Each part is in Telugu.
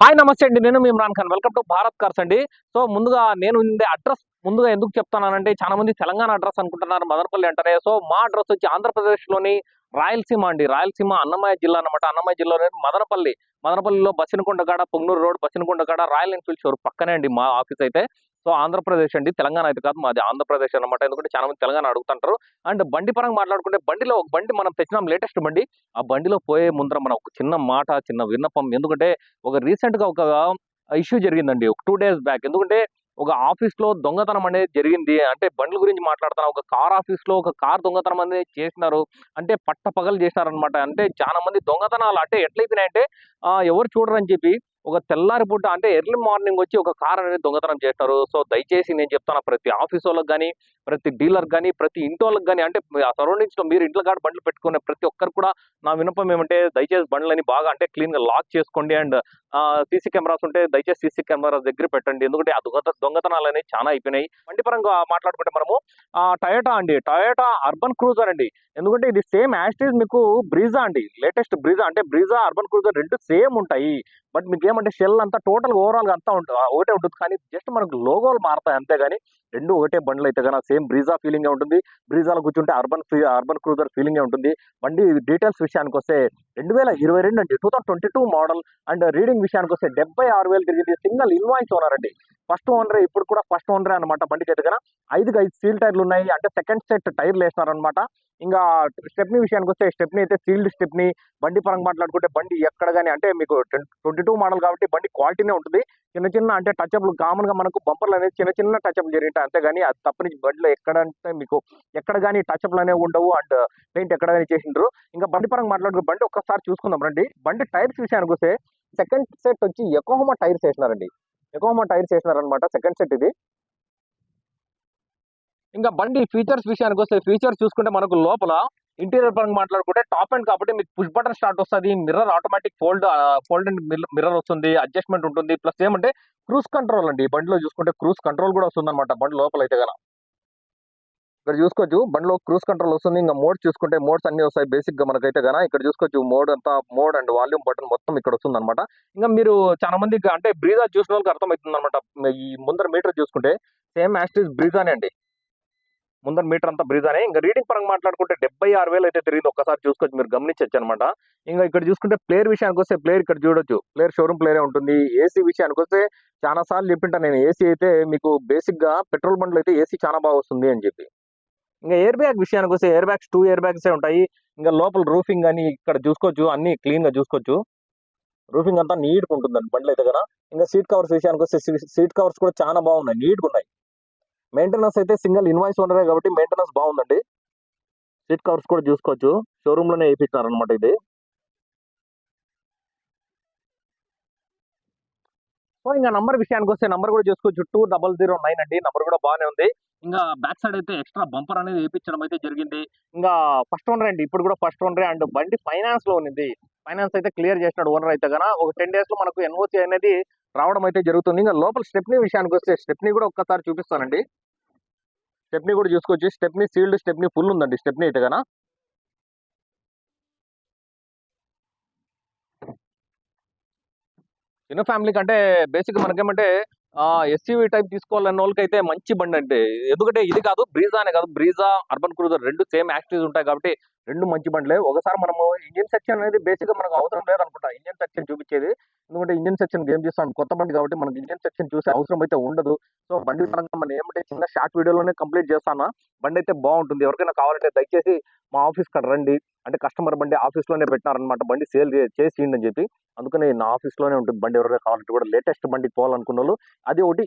హాయ్ నమస్తే అండి. నేను మీ Imran Khan. Welcome to Bharat cars అండి. సో ముందుగా నేను ఉండే అడ్రస్ ముందుగా ఎందుకు చెప్తానంటే చాలా మంది తెలంగాణ అడ్రస్ అనుకుంటున్నారు మదనపల్లి అంటారే సో మా అడ్రస్ వచ్చి ఆంధ్రప్రదేశ్లోని రాయలసీమ అండి. రాయలసీమ అన్నమయ్య జిల్లా అన్నమాట. అన్నమయ్య జిల్లాలో మదనపల్లి. మదనపల్లిలో Basinakondagada Punganur road Basinakondagada Royal Enfield showroom పక్కనే అండి మా ఆఫీస్ అయితే. సో ఆంధ్రప్రదేశ్ అండి. తెలంగాణ అయితే కాదు మాది ఆంధ్రప్రదేశ్ అన్నమాట. ఎందుకంటే చాలా మంది తెలంగాణ అడుగుతుంటారు. అండ్ బండి పరంగా మాట్లాడుకుంటే బండిలో ఒక బండి మనం తెచ్చినాం లేటెస్ట్ బండి. ఆ బండిలో పోయే ముందర మనం ఒక చిన్న మాట చిన్న విన్నపం. ఎందుకంటే ఒక రీసెంట్గా ఒక ఇష్యూ జరిగిందండి. ఒక టూ డేస్ బ్యాక్. ఎందుకంటే ఒక ఆఫీస్లో దొంగతనం అనేది జరిగింది. అంటే బండ్ల గురించి మాట్లాడుతున్నా ఒక కార్ ఆఫీస్లో ఒక కార్ దొంగతనం అనేది చేసినారు. అంటే పట్ట పగలు చేసినారనమాట అంటే చాలా మంది దొంగతనాలు అంటే ఎట్లయిపోయినాయంటే ఎవరు చూడరని చెప్పి ఒక తెల్లారి పూట అంటే ఎర్లీ మార్నింగ్ వచ్చి ఒక కార్ అనేది దొంగతనం చేస్తారు. సో దయచేసి నేను చెప్తాను ప్రతి ఆఫీస్ వాళ్ళకి కానీ ప్రతి డీలర్ కానీ ప్రతి ఇంటి వాళ్ళకి కానీ అంటే సరౌండింగ్స్లో మీరు ఇంట్లో కాడ బండ్లు పెట్టుకునే ప్రతి ఒక్కరు కూడా నా వినపం ఏమంటే దయచేసి బండ్లని బాగా అంటే క్లీన్గా లాక్ చేసుకోండి అండ్ సీసీ కెమెరాస్ ఉంటే దయచేసి సీసీ కెమెరాస్ దగ్గర పెట్టండి. ఎందుకంటే ఆ దొంగత దొంగతనాలు అనేవి చాలా అయిపోయినాయి. బండి పరంగా మాట్లాడుకుంటే మనము టయోటా అండి. టయోటా అర్బన్ క్రూజర్ అండి. ఎందుకంటే ఇది సేమ్ యాస్టేజ్ మీకు బ్రీజా అండి. లేటెస్ట్ బ్రీజా అంటే బ్రీజా అర్బన్ క్రూజర్ రెండు సేమ్ ఉంటాయి. బట్ మీకు ఏమంటే షెల్ అంతా టోటల్ ఓవరాల్గా అంతా ఉంటుంది ఒకటే ఉంటుంది. కానీ జస్ట్ మనకు లోగోలు మారుతాయి అంతే కానీ రెండు ఒకటే బండ్లు అయితే కానీ సేమ్ బ్రీజా ఫీలింగ్ ఉంటుంది. బ్రీజాలో కూర్చుంటే అర్బన్ అర్బన్ క్రూజర్ ఫీలింగ్ ఉంటుంది. బండి డీటెయిల్స్ విషయానికి వస్తే రెండు వేల ఇరవై రెండు అండి. Two thousand twenty two model and reading విషయానికి వస్తే డెబ్బై ఆరు వేలు తిరిగింది. సింగిల్ ఇన్వాయిస్ ఓనర్ అండి. ఫస్ట్ ఓనరే ఇప్పుడు కూడా ఫస్ట్ ఓనరే అనమాట బండికి అయితే ఐదుగా ఐదుకి ఐదు సీల్ టైర్లు ఉన్నాయి. అంటే సెకండ్ సెట్ టైర్లు వేసినారనమాట ఇంకా స్టెప్ని విషయానికి వస్తే స్టెప్ని అయితే సీల్డ్ స్టెప్ని బండి పరంగా మాట్లాడుకుంటే బండి ఎక్కడ కానీ అంటే మీకు ట్వంటీ టూ మోడల్ కాబట్టి బండి క్వాలిటీనే ఉంటుంది. చిన్న చిన్న అంటే టచ్అప్లు కామన్గా మనకు బంపర్లు అనేది చిన్న చిన్న టచ్అప్ అంతే అంతేగాని అది తప్పని బండిలో ఎక్కడ అంటే మీకు ఎక్కడ కానీ టచ్అప్లు అనేవి ఉండవు. అండ్ పెయింట్ ఎక్కడ కానీ చేసిండ్రు. ఇంకా బండి పరంగా మాట్లాడుకుంటే బండి ఒక ఒకసారి చూసుకుందాం రండి. బండి టైర్స్ విషయానికి వస్తే సెకండ్ సెట్ వచ్చి ఎకోహోమా టైర్స్ వేసినారండి. ఎకోహోమా టైర్స్ వేసినారనమాట సెకండ్ సెట్ ఇది. ఇంకా బండి ఫీచర్స్ విషయానికి వస్తే ఫీచర్స్ చూసుకుంటే మనకు లోపల ఇంటీరియర్ పరంగా మాట్లాడుకుంటే టాప్ అండ్ కాబట్టి మీకు పుష్ బటన్ స్టార్ట్ వస్తుంది mirror automatic fold fold and mirror వస్తుంది అడ్జస్ట్మెంట్ ఉంటుంది. ప్లస్ ఏమంటే క్రూజ్ కంట్రోల్ అండి. బండిలో చూసుకుంటే క్రూజ్ కంట్రోల్ కూడా వస్తుంది అనమాట బండి లోపల అయితే కదా ఇక్కడ చూసుకోవచ్చు. బండిలో క్రూజ్ కంట్రోల్ వస్తుంది. ఇంకా మోడ్ చూసుకుంటే మోడ్స్ అన్ని వస్తాయి బేసిక్గా మనకైతే గన. ఇక్కడ చూసుకోవచ్చు మోడ్ అంతా మోడ్ అండ్ వాల్యూమ్ బటన్ మొత్తం ఇక్కడ వస్తుంది అనమాట ఇంకా మీరు చాలా మంది అంటే బ్రీజా చూసిన వాళ్ళకి అర్థమవుతుంది అనమాట ఈ ముందర మీటర్ చూసుకుంటే సేమ్ యాస్టిస్ బ్రీజానే అండి. ముందర మీటర్ అంతా బ్రీజానే. ఇంకా రీడింగ్ పరంగా మాట్లాడుకుంటే డెబ్బై ఆరు వేలు అయితే తిరిగింది. ఒక్కసారి చూసుకోవచ్చు మీరు గమనించవచ్చు అనమాట ఇంకా ఇక్కడ చూసుకుంటే ప్లేయర్ విషయానికి వస్తే ప్లేయర్ ఇక్కడ చూడొచ్చు. ప్లేయర్ షోరూమ్ ప్లేయరే ఉంటుంది. ఏసీ విషయానికి వస్తే చాలా సార్లు చెప్పింటా నేను ఏసీ అయితే మీకు బేసిక్గా పెట్రోల్ బండ్లు అయితే ఏసీ చాలా బాగా వస్తుంది అని చెప్పి. ఇంకా ఎయిర్ బ్యాగ్ విషయానికి వస్తే air bags two air bags ఉంటాయి. ఇంకా లోపల రూఫింగ్ అని ఇక్కడ చూసుకోవచ్చు అన్ని క్లీన్గా చూసుకోవచ్చు. రూఫింగ్ అంతా నీట్గా ఉంటుందండి ఉంటుంది బండ్లు అయితే కదా ఇంకా సీట్ కవర్స్ విషయానికి వస్తే సీట్ కవర్స్ కూడా చాలా బాగున్నాయి నీట్గా ఉన్నాయి. మెయింటెనెన్స్ అయితే సింగిల్ ఇన్వాయిస్ ఉండరే కాబట్టి మెయింటెనెన్స్ బాగుందండి. సీట్ కవర్స్ కూడా చూసుకోవచ్చు. షోరూంలోనే వేయించారు అనమాట ఇది. సో ఇంకా నంబర్ విషయానికి వస్తే నంబర్ కూడా చూసుకోవచ్చు. టూ డబల్ జీరో నైన్ అండి. నంబర్ కూడా బాగానే ఉంది. ఇంకా బ్యాక్ సైడ్ అయితే ఎక్స్ట్రా బంపర్ అనేది వేయించడం అయితే జరిగింది. ఇంకా ఫస్ట్ ఓనర్ అండి. ఇప్పుడు కూడా ఫస్ట్ ఓనరే అండ్ బండి ఫైనాన్స్లో ఉంది ఫైనాన్స్ అయితే క్లియర్ చేసినాడు ఓనర్ అయితే కనుక ఒక టెన్ డేస్లో మనకు ఎన్ఓసి అనేది రావడం అయితే జరుగుతుంది. ఇంకా లోపల స్టెప్నీ విషయానికి వస్తే స్టెప్నీ కూడా ఒక్కసారి చూపిస్తానండి. స్టెప్నీ కూడా చూసుకొచ్చి స్టెప్నీ సీల్డ్ స్టెప్నీ ఫుల్ ఉందండి స్టెప్నీ అయితే కనుక చిన్న ఫ్యామిలీ కంటే బేసిక్ మనకేమంటే ఎస్యూవి టైప్ తీసుకోవాలన్న వాళ్ళకైతే మంచి బండి అంటే ఎందుకంటే ఇది కాదు బ్రీజా అనే కాదు. బ్రీజా అర్బన్ క్రూజర్ రెండు సేమ్ యాక్టివ్స్ ఉంటాయి కాబట్టి రెండు మంచి బండ్లే. ఒకసారి మనము ఇంజన్ సెక్షన్ అనేది బేసిక్గా మనకు అవసరం లేదనుకుంటా. ఇంజన్ సెక్షన్ చూపించేది. ఎందుకంటే ఇంజన్ సెక్షన్ గేమ్ చేస్తాం కొత్త బండి కాబట్టి మనకి ఇంజన్ సెక్షన్ చూసే అవసరం అయితే ఉండదు. సో బండి పరంగా మనం ఏమంటే చిన్న షార్ట్ వీడియోలోనే కంప్లీట్ చేస్తాను? బండి అయితే బాగుంటుంది. ఎవరికైనా కావాలంటే దయచేసి మా ఆఫీస్ కాడ రండి. అంటే కస్టమర్ బండి ఆఫీస్లోనే పెట్టినారనమాట బండి సేల్ చేసి అని చెప్పి. అందుకని నా ఆఫీస్లోనే ఉంటుంది బండి ఎవరైనా కావాలంటే కూడా లేటెస్ట్ బండి పోవాలనుకున్న వాళ్ళు అది ఒకటి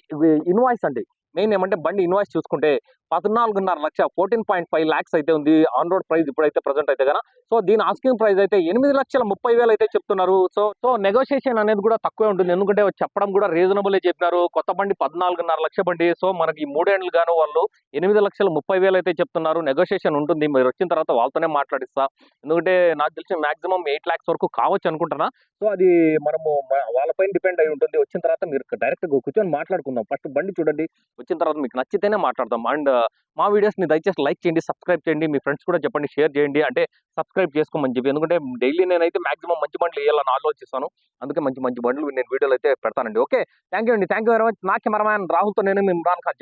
ఇన్వాయిస్ అండి. మెయిన్ ఏమంటే బండి ఇన్వాయిస్ చూసుకుంటే పద్నాలుగున్నర lakh fourteen point five lakhs అయితే ఉంది. ఆన్ రోడ్ ప్రైస్ ఇప్పుడైతే ప్రజెంట్ అయితే కదా. సో దీని ఆస్కింగ్ ప్రైస్ అయితే ఎనిమిది లక్షల ముప్పై వేలు అయితే చెప్తున్నారు. సో సో నెగోషియేషన్ అనేది కూడా తక్కువే ఉంటుంది. ఎందుకంటే చెప్పడం కూడా రీజనబుల్ చెప్పినారు. కొత్త బండి పద్నాలుగున్నర లక్ష బండి. సో మనకి మూడేళ్ళు మూడేండ్లు గాను వాళ్ళు ఎనిమిది లక్షల ముప్పై వేలు అయితే చెప్తున్నారు. నెగోషియేషన్ ఉంటుంది. మీరు వచ్చిన తర్వాత వాళ్ళతోనే మాట్లాడిస్తా. ఎందుకంటే నాకు తెలిసి మాక్సిమం ఎయిట్ ల్యాక్స్ వరకు కావచ్చు అనుకుంటున్నా. సో అది మనము వాళ్ళపైన డిపెండ్ అయి ఉంటుంది. వచ్చిన తర్వాత మీరు డైరెక్ట్గా కూర్చొని మాట్లాడుకుందాం. ఫస్ట్ బండి చూడండి. వచ్చిన తర్వాత మీకు నచ్చితేనే మాట్లాడదాం. అండ్ మా వీడియోస్ని దయచేసి లైక్ చేయండి సబ్స్క్రైబ్ చేయండి మీ ఫ్రెండ్స్ కూడా చెప్పండి షేర్ చేయండి. అంటే సబ్స్క్రైబ్ చేసుకోమని చెప్పి. ఎందుకంటే డైలీ నేనైతే మాక్సిమం మంచి బండ్లు వేయాలని ఆలోచిస్తాను. అందుకే మంచి మంచి బండ్లు నేను వీడియోలు అయితే పెడతానండి. ఓకే థ్యాంక్ యూ అండి. థ్యాంక్ యూ వెరీ మచ్ నా కెమెరామ్యాన్ రాహుల్తో నేను మీ ఇమ్రాన్ ఖాన్.